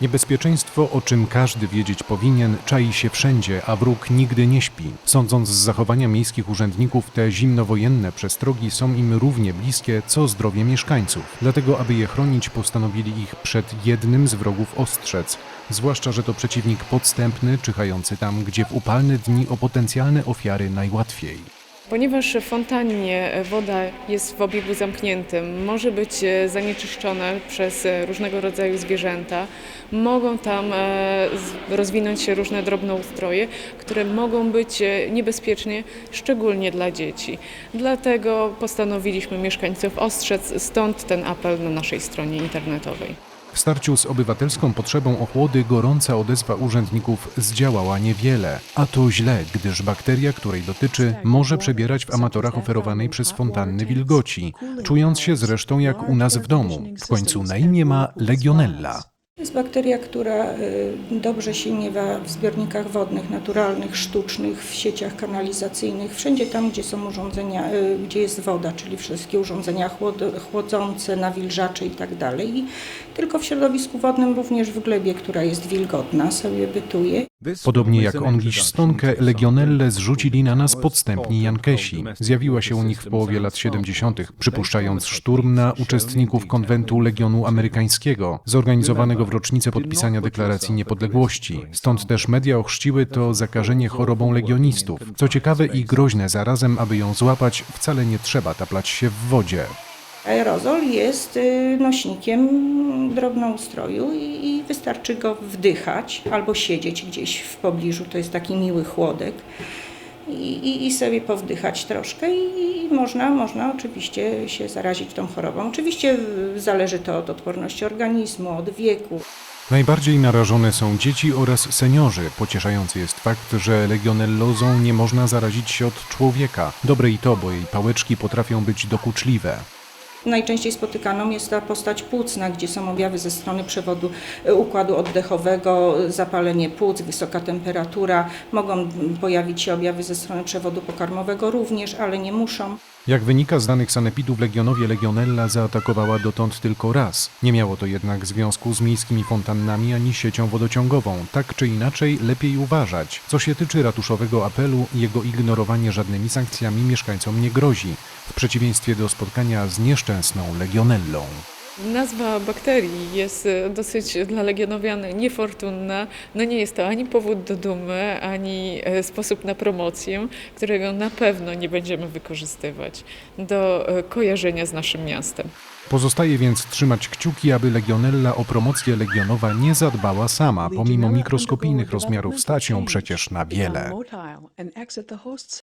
Niebezpieczeństwo, o czym każdy wiedzieć powinien, czai się wszędzie, a wróg nigdy nie śpi. Sądząc z zachowania miejskich urzędników, te zimnowojenne przestrogi są im równie bliskie, co zdrowie mieszkańców. Dlatego, aby je chronić, postanowili ich przed jednym z wrogów ostrzec. Zwłaszcza, że to przeciwnik podstępny, czyhający tam, gdzie w upalne dni o potencjalne ofiary najłatwiej. Ponieważ w fontannie woda jest w obiegu zamkniętym, może być e, zanieczyszczona przez e, różnego rodzaju zwierzęta, mogą tam e, rozwinąć się różne drobnoustroje, które mogą być niebezpieczne, szczególnie dla dzieci. Dlatego postanowiliśmy mieszkańców ostrzec, stąd ten apel na naszej stronie internetowej. W starciu z obywatelską potrzebą ochłody gorąca odezwa urzędników zdziałała niewiele, a to źle, gdyż bakteria, której dotyczy, może przebierać w amatorach oferowanej przez fontanny wilgoci, czując się zresztą jak u nas w domu. W końcu na imię ma Legionella. To jest bakteria, która y, dobrze się miewa w zbiornikach wodnych, naturalnych, sztucznych, w sieciach kanalizacyjnych, wszędzie tam, gdzie są urządzenia, y, gdzie jest woda, czyli wszystkie urządzenia chłod- chłodzące, nawilżacze i tak. I tylko w środowisku wodnym, również w glebie, która jest wilgotna, sobie bytuje. Podobnie jak ongiś stonkę, Legionellę zrzucili na nas podstępni Jankesi. Zjawiła się u nich w połowie lat 70., przypuszczając szturm na uczestników konwentu Legionu Amerykańskiego, zorganizowanego w rocznicę podpisania Deklaracji Niepodległości. Stąd też media ochrzciły to zakażenie chorobą legionistów. Co ciekawe i groźne zarazem, aby ją złapać, wcale nie trzeba taplać się w wodzie. Aerozol jest y, nośnikiem drobnoustroju i, wystarczy go wdychać albo siedzieć gdzieś w pobliżu, to jest taki miły chłodek. I, i, sobie powdychać troszkę i, można, można oczywiście się zarazić tą chorobą. Oczywiście zależy to od odporności organizmu, od wieku. Najbardziej narażone są dzieci oraz seniorzy. Pocieszający jest fakt, że legionellozą nie można zarazić się od człowieka. Dobre i to, bo jej pałeczki potrafią być dokuczliwe. Najczęściej spotykaną jest ta postać płucna, gdzie są objawy ze strony przewodu y, układu oddechowego, y, zapalenie płuc, wysoka temperatura. Mogą pojawić się objawy ze strony przewodu pokarmowego również, ale nie muszą. Jak wynika z danych sanepidu w Legionowie, legionella zaatakowała dotąd tylko raz. Nie miało to jednak związku z miejskimi fontannami ani siecią wodociągową. Tak czy inaczej, lepiej uważać. Co się tyczy ratuszowego apelu, jego ignorowanie żadnymi sankcjami mieszkańcom nie grozi, w przeciwieństwie do spotkania z nieszczęsną legionellą. Nazwa bakterii jest e, dosyć dla legionowian niefortunna. No nie jest to ani powód do dumy, ani e, sposób na promocję, którego na pewno nie będziemy wykorzystywać do e, kojarzenia z naszym miastem. Pozostaje więc trzymać kciuki, aby legionella o promocję legionowa nie zadbała sama, pomimo mikroskopijnych rozmiarów stać ją przecież na wiele.